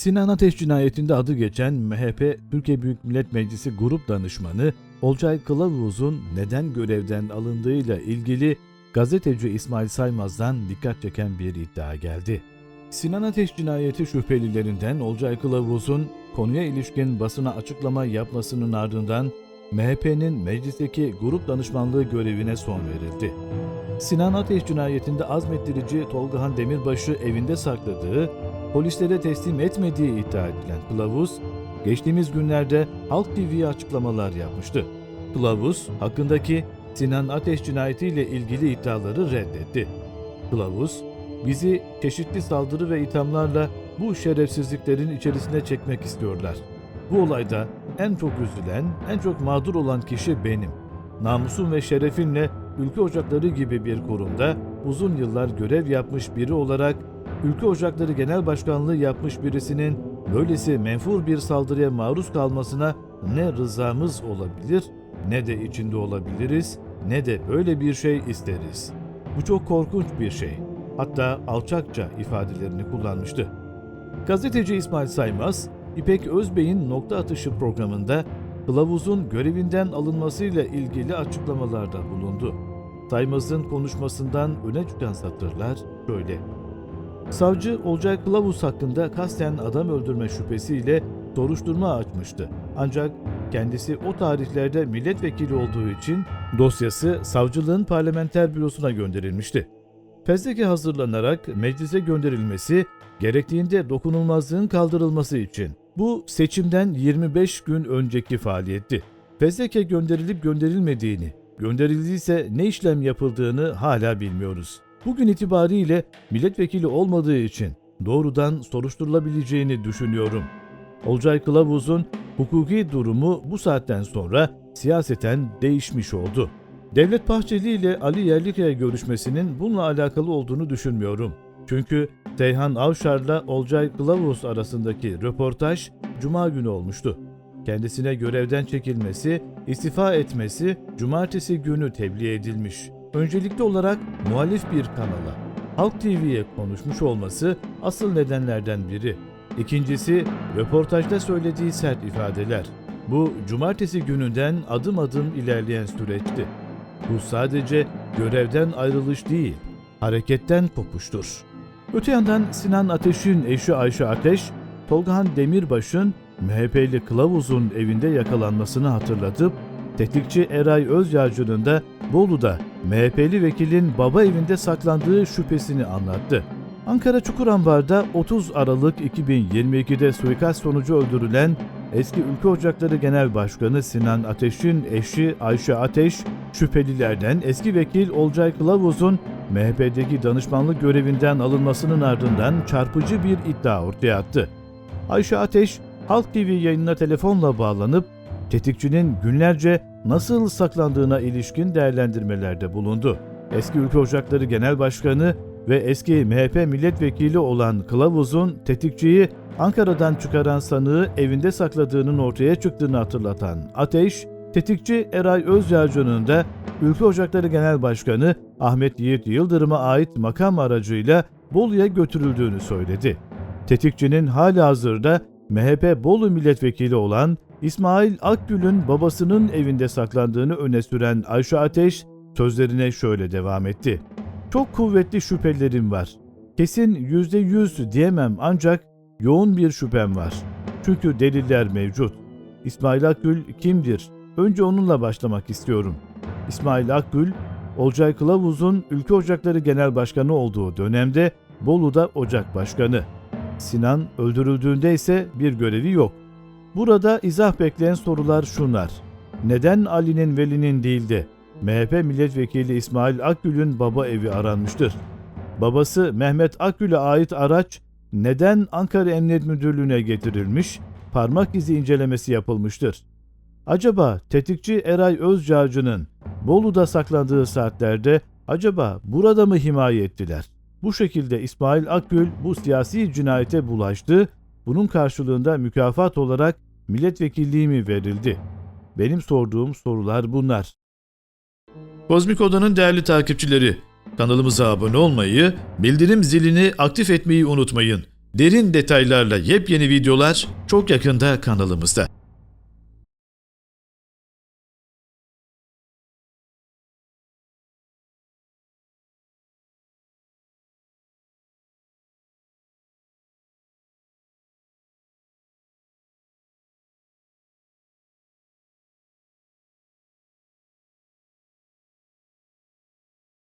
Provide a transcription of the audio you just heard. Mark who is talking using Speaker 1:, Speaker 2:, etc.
Speaker 1: Sinan Ateş cinayetinde adı geçen MHP Türkiye Büyük Millet Meclisi Grup Danışmanı Olcay Kılavuz'un neden görevden alındığıyla ilgili gazeteci İsmail Saymaz'dan dikkat çeken bir iddia geldi. Sinan Ateş cinayeti şüphelilerinden Olcay Kılavuz'un konuya ilişkin basına açıklama yapmasının ardından MHP'nin meclisteki grup danışmanlığı görevine son verildi. Sinan Ateş cinayetinde azmettirici Tolgahan Demirbaş'ı evinde sakladığı, polislere teslim etmediği iddia edilen Kılavuz, geçtiğimiz günlerde Halk TV'ye açıklamalar yapmıştı. Kılavuz, hakkındaki Sinan Ateş cinayetiyle ilgili iddiaları reddetti. Kılavuz, bizi çeşitli saldırı ve ithamlarla bu şerefsizliklerin içerisine çekmek istiyorlar. Bu olayda en çok üzülen, en çok mağdur olan kişi benim. Namusum ve şerefimle Ülke Ocakları gibi bir kurumda uzun yıllar görev yapmış biri olarak Ülke Ocakları Genel Başkanlığı yapmış birisinin böylesi menfur bir saldırıya maruz kalmasına ne rızamız olabilir ne de içinde olabiliriz ne de böyle bir şey isteriz. Bu çok korkunç bir şey. Hatta alçakça ifadelerini kullanmıştı. Gazeteci İsmail Saymaz, İpek Özbey'in nokta atışı programında kılavuzun görevinden alınmasıyla ilgili açıklamalarda bulundu. Saymaz'ın konuşmasından öne çıkan satırlar şöyle. Savcı Olcay Kılavuz hakkında kasten adam öldürme şüphesiyle soruşturma açmıştı. Ancak kendisi o tarihlerde milletvekili olduğu için dosyası savcılığın parlamenter bürosuna gönderilmişti. Fezleke hazırlanarak meclise gönderilmesi, gerektiğinde dokunulmazlığın kaldırılması için. Bu seçimden 25 gün önceki faaliyetti. Fezleke gönderilip gönderilmediğini, gönderildiyse ne işlem yapıldığını hala bilmiyoruz. Bugün itibariyle milletvekili olmadığı için doğrudan soruşturulabileceğini düşünüyorum. Olcay Kılavuz'un hukuki durumu bu saatten sonra siyaseten değişmiş oldu. Devlet Bahçeli ile Ali Yerlikaya görüşmesinin bununla alakalı olduğunu düşünmüyorum. Çünkü Teyhan Avşar'la Olcay Kılavuz arasındaki röportaj Cuma günü olmuştu. Kendisine görevden çekilmesi, istifa etmesi cumartesi günü tebliğ edilmiş. Öncelikli olarak muhalif bir kanala, Halk TV'ye konuşmuş olması asıl nedenlerden biri. İkincisi, röportajda söylediği sert ifadeler. Bu cumartesi gününden adım adım ilerleyen süreçti. Bu sadece görevden ayrılış değil, hareketten kopuştur. Öte yandan Sinan Ateş'in eşi Ayşe Ateş, Tolgahan Demirbaş'ın MHP'li Kılavuz'un evinde yakalanmasını hatırlatıp, tetikçi Eray Özyağcı'nın da Bolu'da MHP'li vekilin baba evinde saklandığı şüphesini anlattı. Ankara Çukurambar'da 30 Aralık 2022'de suikast sonucu öldürülen eski Ülke Ocakları Genel Başkanı Sinan Ateş'in eşi Ayşe Ateş, şüphelilerden eski vekil Olcay Kılavuz'un MHP'deki danışmanlık görevinden alınmasının ardından çarpıcı bir iddia ortaya attı. Ayşe Ateş, Halk TV yayınına telefonla bağlanıp tetikçinin günlerce nasıl saklandığına ilişkin değerlendirmelerde bulundu. Eski Ülke Ocakları Genel Başkanı ve eski MHP milletvekili olan Kılavuz'un tetikçiyi Ankara'dan çıkaran sanığı evinde sakladığının ortaya çıktığını hatırlatan Ateş, tetikçi Eray Özyağcı'nın da Ülke Ocakları Genel Başkanı Ahmet Yiğit Yıldırım'a ait makam aracıyla Bolu'ya götürüldüğünü söyledi. Tetikçinin hali hazırda MHP Bolu milletvekili olan İsmail Akgül'ün babasının evinde saklandığını öne süren Ayşe Ateş sözlerine şöyle devam etti. Çok kuvvetli şüphelerim var. Kesin yüzde yüz diyemem ancak yoğun bir şüphem var. Çünkü deliller mevcut. İsmail Akgül kimdir? Önce onunla başlamak istiyorum. İsmail Akgül, Olcay Kılavuz'un Ülke Ocakları Genel Başkanı olduğu dönemde Bolu'da Ocak Başkanı. Sinan öldürüldüğünde ise bir görevi yok. Burada izah bekleyen sorular şunlar. Neden Ali'nin Veli'nin değil de MHP milletvekili İsmail Akgül'ün baba evi aranmıştır? Babası Mehmet Akgül'e ait araç neden Ankara Emniyet Müdürlüğü'ne getirilmiş, parmak izi incelemesi yapılmıştır? Acaba tetikçi Eray Özcağcı'nın Bolu'da saklandığı saatlerde acaba burada mı himaye ettiler? Bu şekilde İsmail Akgül bu siyasi cinayete bulaştı, bunun karşılığında mükafat olarak milletvekilliği mi verildi? Benim sorduğum sorular bunlar. Kozmik Oda'nın değerli takipçileri, kanalımıza abone olmayı, bildirim zilini aktif etmeyi unutmayın. Derin detaylarla yepyeni videolar çok yakında kanalımızda.